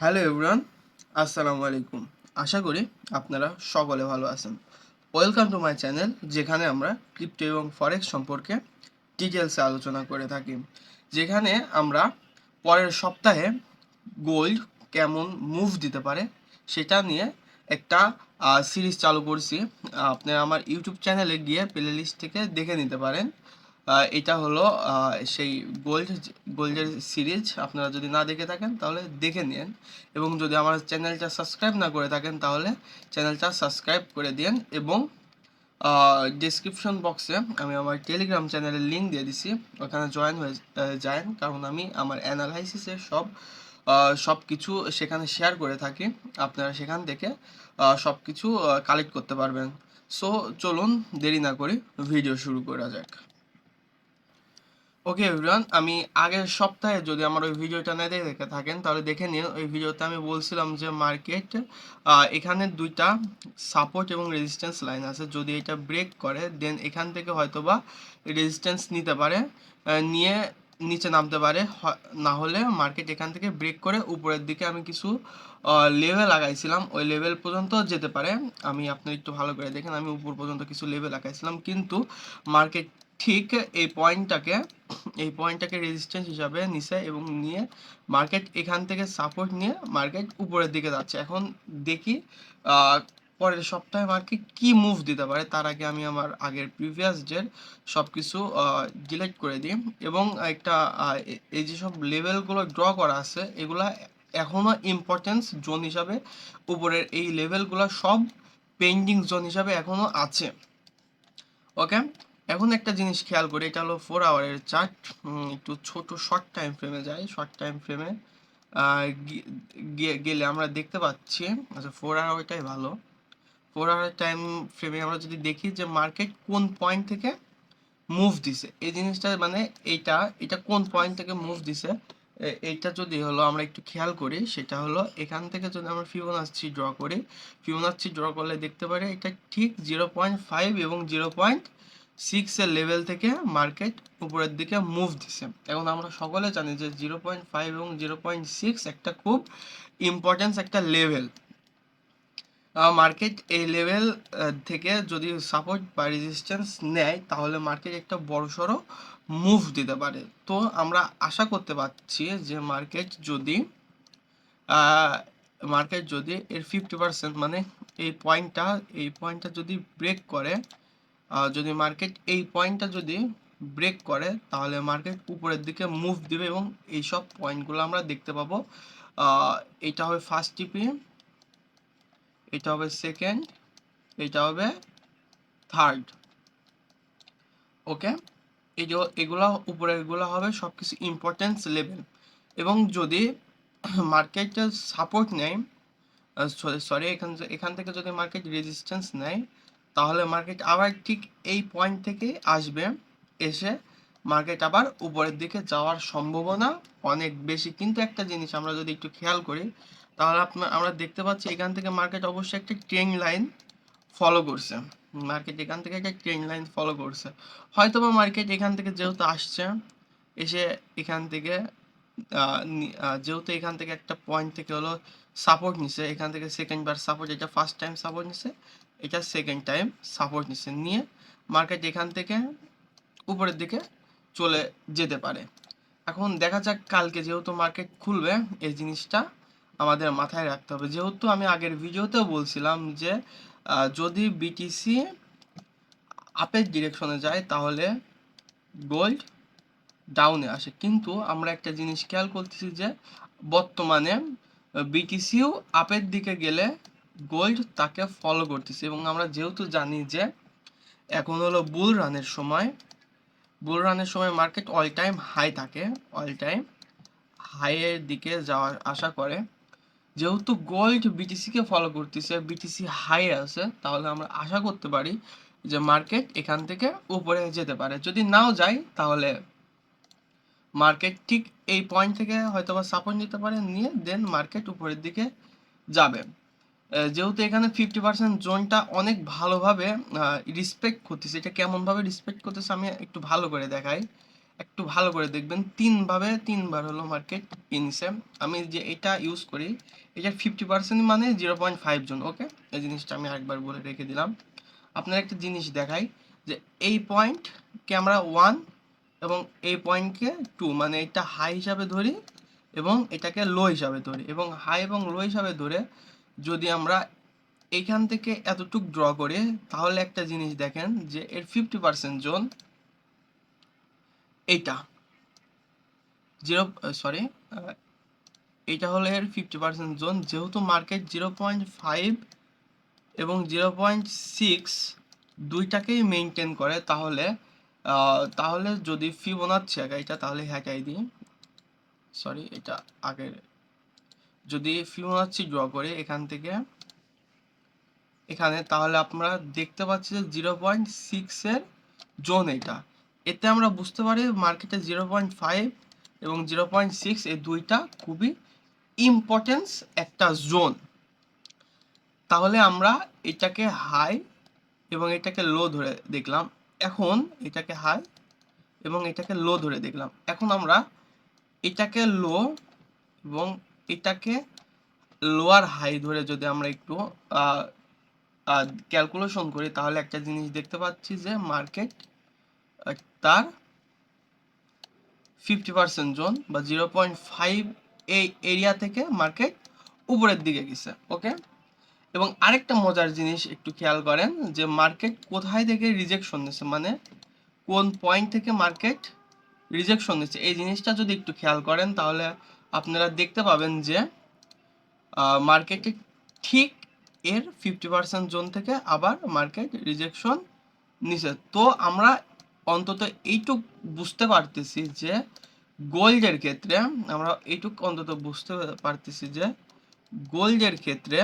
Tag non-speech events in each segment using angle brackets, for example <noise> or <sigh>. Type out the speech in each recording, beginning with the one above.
Hello everyone, আসসালামু আলাইকুম। আশা করি আপনারা সকলে ভালো আছেন। ওয়েলকাম টু মাই চ্যানেল, যেখানে আমরা ক্রিপ্টো এবং ফরেক্স সম্পর্কে ডিটেলসে আলোচনা করে থাকি। যেখানে আমরা পরের সপ্তাহে গোল্ড কেমন মুভ দিতে পারে সেটা নিয়ে একটা সিরিজ চালু করছি। আপনারা আমার ইউটিউব চ্যানেলে গিয়ে প্লে লিস্ট থেকে দেখে নিতে পারেন। এটা হলো সেই গোল্ড গোল্ডের সিরিজ আপনারা যদি না দেখে থাকেন, তাহলে দেখে নিন। এবং যদি আমার চ্যানেলটা সাবস্ক্রাইব না করে থাকেন, তাহলে চ্যানেলটা সাবস্ক্রাইব করে দিন। এবং ডিসক্রিপশন বক্সে আমি আমার টেলিগ্রাম চ্যানেলের লিঙ্ক দিয়ে দিছি। ওখানে জয়েন হয়ে যায়েন কারণ আমি আমার অ্যানালাইসিসের সব সব কিছু সেখানে শেয়ার করে থাকি। আপনারা সেখান থেকে সব কিছু কালেক্ট করতে পারবেন। সো চলুন দেরি না করে ভিডিও শুরু করা যাক। ওকে এভরিওয়ান আমি আগের সপ্তাহে যদি আমার ওই ভিডিওটা না দেখে থাকেন, তাহলে দেখে নিন, ওই ভিডিওতে আমি বলছিলাম যে মার্কেট এখানে দুইটা সাপোর্ট এবং রেজিস্ট্যান্স লাইন আছে। যদি এটা ব্রেক করে দেন এখান থেকে হয়তোবা রেজিস্ট্যান্স নিতে পারে নিয়ে নিচে নামতে পারে না হলে মার্কেট এখান থেকে ব্রেক করে উপরের দিকে আমি কিছু লেভেল লাগাইছিলাম। ওই লেভেল পর্যন্ত যেতে পারে। আমি আপনি একটু ভালো করে দেখেন, আমি উপর পর্যন্ত কিছু লেভেল লাগাইছিলাম। কিন্তু মার্কেট ঠিক এই পয়েন্টটাকে এই পয়েন্টটাকে রেজিস্ট্যান্স হিসাবে নিছে এবং নিয়ে মার্কেট এখান থেকে সাপোর্ট নিয়ে মার্কেট উপরের দিকে যাচ্ছে। এখন দেখি পরের সপ্তাহে মার্কেট কি মুভ দিতে পারে, তার আগে আমি আমার আগের প্রিভিয়াস ডের সব কিছু ডিলিট করে দিই। এবং একটা এই যেসব লেভেলগুলো ড্র করা আছে, এগুলা এখনও ইম্পর্টেন্স জোন হিসাবে উপরের এই লেভেলগুলো সব পেন্ডিং জোন হিসাবে এখনও আছে। ওকে এখন একটা জিনিস খেয়াল করি, এটা হলো ফোর আওয়ারের চার্ট একটু ছোট শর্ট টাইম ফ্রেমে যাই শর্ট টাইম ফ্রেমে গেলে আমরা দেখতে পাচ্ছি আচ্ছা ফোর আওয়ারটাই ভালো ফোর আওয়ার টাইম ফ্রেমে আমরা যদি দেখি যে মার্কেট কোন পয়েন্ট থেকে মুভ দিছে, এই জিনিসটা মানে এইটা, এটা কোন পয়েন্ট থেকে মুভ দিছে এইটা যদি হলো আমরা একটু খেয়াল করি, সেটা হলো এখান থেকে যদি আমরা ফিবোনাচ্ছি ড্র করি ফিবোনাচ্ছি ড্র করলে দেখতে পারি এটা ঠিক জিরো পয়েন্ট ফাইভ এবং জিরো পয়েন্ট সিক্স এর লেভেল থেকে মার্কেট উপরের দিকে মুভ দিছে। এখন আমরা সকলে জানি যে জিরো পয়েন্ট ফাইভ এবং জিরো পয়েন্ট সিক্স একটা খুব ইম্পর্টেন্স একটা লেভেল মার্কেট এই লেভেল থেকে যদি সাপোর্ট বা রেজিস্ট্যান্স নেয়, তাহলে মার্কেট একটা বড়সড় মুভ দিতে পারে। তো আমরা আশা করতে পারছি যে মার্কেট যদি মার্কেট যদি এর ফিফটি পার্সেন্ট মানে এই পয়েন্টটা এই পয়েন্টটা যদি ব্রেক করে যদি মার্কেট এই পয়েন্টটা যদি ব্রেক করে, তাহলে মার্কেট উপরের দিকে মুভ দিবে এবং এই সব পয়েন্টগুলো আমরা দেখতে পাবো। এটা হবে ফার্স্ট টিপি এটা হবে সেকেন্ড এটা হবে থার্ড ওকে এই যে এগুলা উপরে এগুলো হবে সব কিছু ইম্পর্টেন্স লেভেল এবং যদি <coughs> মার্কেট সাপোর্ট নেয় সরি এখান এখান থেকে যদি মার্কেট রেজিস্ট্যান্স নেয় তাহলে মার্কেট আবার ঠিক এই পয়েন্ট থেকে আসবে। এসে মার্কেট আবার উপরের দিকে যাওয়ার সম্ভাবনা অনেক বেশি। কিন্তু একটা জিনিস আমরা যদি একটু খেয়াল করি, তাহলে আপনার আমরা দেখতে পাচ্ছি এখান থেকে মার্কেট অবশ্যই একটা ট্রেন লাইন ফলো করছে। মার্কেট এখান থেকে একটা ট্রেন লাইন ফলো করছে। হয়তো বা মার্কেট এখান থেকে যেহেতু আসছে, এসে এখান থেকে যেহেতু এখান থেকে একটা পয়েন্ট থেকে হলো সাপোর্ট নিছে, এখান থেকে সেকেন্ড বার সাপোর্ট এটা ফার্স্ট টাইম সাপোর্ট নিছে এটা সেকেন্ড টাইম সাপোর্ট নিচ্ছে, নিয়ে মার্কেট এখান থেকে উপরের দিকে চলে যেতে পারে। এখন দেখা যাক কালকে যেহেতু মার্কেট খুলবে, এই জিনিসটা আমাদের মাথায় রাখতে হবে। যেহেতু আমি আগের ভিডিওতেও বলছিলাম যে যদি বিটিসি আপের ডিরেকশনে যায়, তাহলে গোল্ড ডাউনে আসে। কিন্তু আমরা একটা জিনিস খেয়াল করতেছি যে, বর্তমানে বিটিসিও আপের দিকে গেলে গোল্ড তাকে ফলো করতেছে এবং আমরা যেহেতু জানি যে এখন হলো বুল রানের সময় বুল রানের সময় মার্কেট অল টাইম হাই থাকে অল টাইম হাইয়ের দিকে যাওয়ার আশা করে। যেহেতু গোল্ড বিটিসিকে ফলো করতেছে বিটিসি হাই আছে, তাহলে আমরা আশা করতে পারি যে মার্কেট এখান থেকে উপরে যেতে পারে। যদি নাও যায়, তাহলে মার্কেট ঠিক এই পয়েন্ট থেকে হয়তো বা সাপোর্ট নিতে পারে, নিয়ে দেন মার্কেট উপরের দিকে যাবে। যেহেতু এখানে ফিফটি পার্সেন্ট জোনটা অনেক ভালোভাবে রিসপেক্ট করতেছে, এটা কেমনভাবে রিসপেক্ট করতেছে আমি একটু ভালো করে দেখাই। একটু ভালো করে দেখবেন, তিনভাবে তিনবার হলো মার্কেট ইনসে আমি যে এটা ইউজ করি এটা ফিফটি পার্সেন্ট মানে zero point five zone okay এই জিনিসটা আমি আরেকবার বলে রেখে দিলাম। আপনার একটা জিনিস দেখাই, যে এই পয়েন্টকে আমরা ওয়ান এবং এই পয়েন্টকে টু মানে এটা হাই হিসাবে ধরি এবং এটাকে লো হিসাবে ধরি এবং হাই এবং লো হিসাবে ধরে যদি আমরা এইখান থেকে এতটুক ড্র করি, তাহলে একটা জিনিস দেখেন যে এর ফিফটি পার্সেন্ট জোন এইটা। জিরো সরি এটা হলো এর ফিফটি পার্সেন্ট জোন যেহেতু মার্কেট জিরো পয়েন্ট ফাইভ এবং জিরো পয়েন্ট সিক্স দুইটাকেই মেনটেন করে, তাহলে তাহলে যদি ফিবোনাচ্ছি আগে এটা, তাহলে হ্যাকাই দিই সরি এটা আগের যদি ফিবোনাচ্ছি ড্র করে এখান থেকে, এখানে তাহলে আপনারা দেখতে পাচ্ছি যে জিরো পয়েন্ট সিক্সের জোন এটা। এতে আমরা বুঝতে পারি মার্কেটে জিরো পয়েন্ট ফাইভ এবং জিরো পয়েন্ট সিক্স এই দুইটা খুবই ইম্পর্টেন্স একটা জোন। তাহলে আমরা এটাকে হাই এবং এটাকে লো ধরে দেখলাম। এখন এটাকে হাই এবং এটাকে লো ধরে দেখলাম। এখন আমরা এটাকে লো এবং এটাকে লোয়ার হাই ধরে যদি আমরা একটু ক্যালকুলেশন করি, তাহলে একটা জিনিস দেখতে পাচ্ছি যে মার্কেট তার ফিফটি পার্সেন্ট জোন বা জিরো পয়েন্ট ফাইভ এই এরিয়া থেকে মার্কেট উপরের দিকে গেছে ওকে এবং আরেকটা মজার জিনিস একটু খেয়াল করেন যে মার্কেট কোথায় থেকে রিজেকশন নিচ্ছে মানে কোন পয়েন্ট থেকে মার্কেট রিজেকশন নিচ্ছে এই জিনিসটা যদি একটু খেয়াল করেন, তাহলে আপনারা দেখতে পাবেন যে মার্কেটে ঠিক এর ফিফটি পার্সেন্ট জোন থেকে আবার মার্কেট রিজেকশন নিছে। তো আমরা অন্তত এইটুক বুঝতে পারতেছি যে, গোল্ডের ক্ষেত্রে, আমরা এইটুক অন্তত বুঝতে পারতেছি যে, গোল্ডের ক্ষেত্রে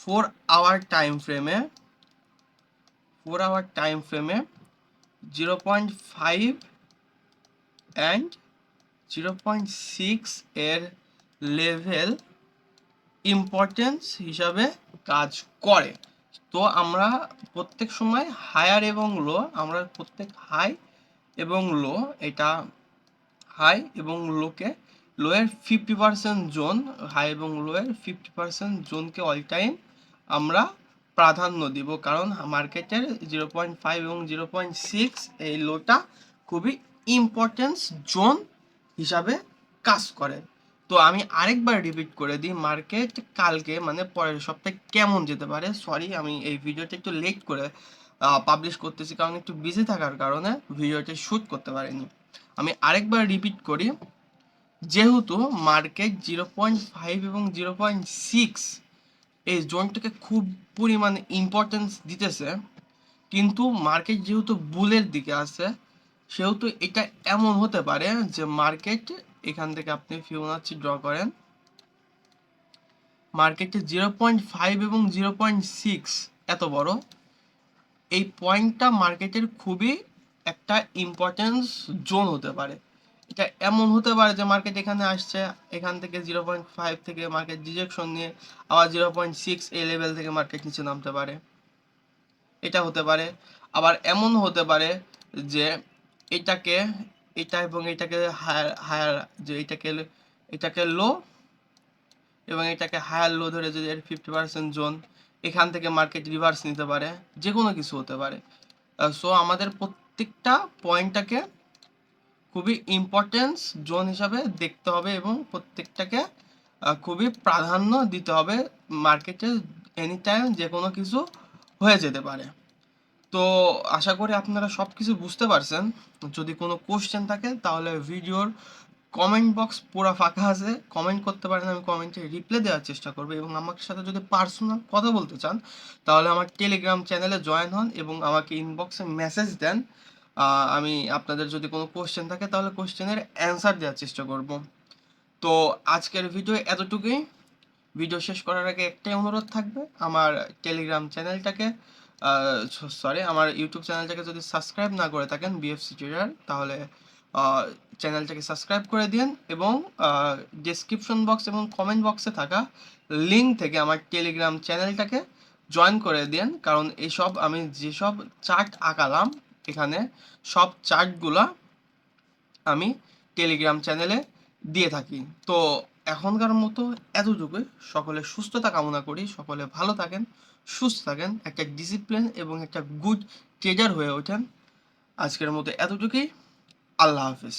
ফোর আওয়ার টাইম ফ্রেমে ফোর আওয়ার টাইম ফ্রেমে zero point five and zero point six এর লেভেল ইম্পর্টেন্স হিসাবে কাজ করে। তো আমরা প্রত্যেক সময় হায়ার এবং লো আমরা প্রত্যেক হাই এবং লো এটা হাই এবং লোকে লোয়ের ফিফটি পার্সেন্ট জোন হাই এবং লোয়ের ফিফটি পার্সেন্ট জোনকে অল টাইম আমরা প্রাধান্য দিব, কারণ মার্কেটের জিরো পয়েন্ট ফাইভ এবং জিরো পয়েন্ট সিক্স এই লোটা খুবই ইম্পর্টেন্স জোন হিসাবে কাজ করে। তো আমি আরেকবার রিপিট করে দিই মার্কেট কালকে মানে পরের সপ্তাহে কেমন যেতে পারে? সরি আমি এই ভিডিওটা একটু লেট করে পাবলিশ করতেছি, কারণ একটু বিজি থাকার কারণে ভিডিওটা শ্যুট করতে পারিনি। আমি আরেকবার রিপিট করি, যেহেতু মার্কেট জিরো পয়েন্ট ফাইভ এবং জিরো পয়েন্ট সিক্স এই জোনটাকে খুব পরিমাণে ইম্পর্টেন্স দিতেছে। কিন্তু মার্কেট যেহেতু বুলের দিকে আছে, সেহেতু এটা এমন হতে পারে যে মার্কেট এখান থেকে আপনি ফিবোনাচ্ছি ড্র করেন। মার্কেটে জিরো পয়েন্ট ফাইভ এবং জিরো পয়েন্ট সিক্স এত বড়। এই পয়েন্টটা মার্কেটের খুবই একটা ইম্পর্টেন্স জোন হতে পারে। এটা এমন হতে পারে যে মার্কেট এখানে আসছে, এখান থেকে জিরো পয়েন্ট ফাইভ থেকে মার্কেট ডিজেকশন নিয়ে আবার জিরো পয়েন্ট সিক্স এই লেভেল থেকে মার্কেট নিচে নামতে পারে। এটা হতে পারে। আবার এমন হতে পারে যে এটাকে, এটা এবং এটাকে হায়ার হায়ার যে এটাকে এটাকে লো এবং এটাকে হায়ার লো ধরে যদি এর ফিফটি পার্সেন্ট জোন এখান থেকে মার্কেট রিভার্স নিতে পারে যে কোনো কিছু হতে পারে। সো আমাদের প্রত্যেকটা পয়েন্টটাকে খুবই ইম্পর্টেন্স জোন হিসাবে দেখতে হবে এবং প্রত্যেকটাকে খুবই প্রাধান্য দিতে হবে মার্কেটে এনি টাইম যে কোনো কিছু হয়ে যেতে পারে। তো আশা করি আপনারা সব কিছু বুঝতে পারছেন। যদি কোনো কোশ্চেন থাকে তাহলে ভিডিওর কমেন্ট বক্স পুরো ফাঁকা আছে। কমেন্ট করতে পারেন, আমি কমেন্টে রিপ্লাই দেওয়ার চেষ্টা করব এবং আমার সাথে যদি পার্সোনাল কথা বলতে চান তাহলে আমার টেলিগ্রাম চ্যানেলে জয়েন হন এবং আমাকে ইনবক্সে মেসেজ দেন। আমি আপনাদের যদি কোনো কোশ্চেন থাকে, তাহলে কোশ্চেনের অ্যান্সার দেওয়ার চেষ্টা করব। তো আজকের ভিডিও এতটুকুই। ভিডিও শেষ করার আগে একটাই অনুরোধ থাকবে, আমার টেলিগ্রাম চ্যানেলটাকে সরি আমার ইউটিউব চ্যানেলটাকে যদি সাবস্ক্রাইব না করে থাকেন বিএফসি ট্রেডার তাহলে চ্যানেলটাকে সাবস্ক্রাইব করে দিন এবং ডিসক্রিপশন বক্স এবং কমেন্ট বক্সে থাকা লিঙ্ক থেকে আমার টেলিগ্রাম চ্যানেলটাকে জয়েন করে দিন। কারণ এসব আমি যেসব চার্ট আঁকালাম এখানে সব চার্টগুলা আমি টেলিগ্রাম চ্যানেলে দিয়ে থাকি। তো এখনকার মতো এতটুকুই। সকলে সুস্থতা কামনা করি। সকলে ভালো থাকেন, সুস্থ থাকেন, একটা ডিসিপ্লিন এবং একটা গুড ট্রেজার হয়ে ওঠেন। আজকের মতো এতটুকুই। আল্লাহ হাফিজ।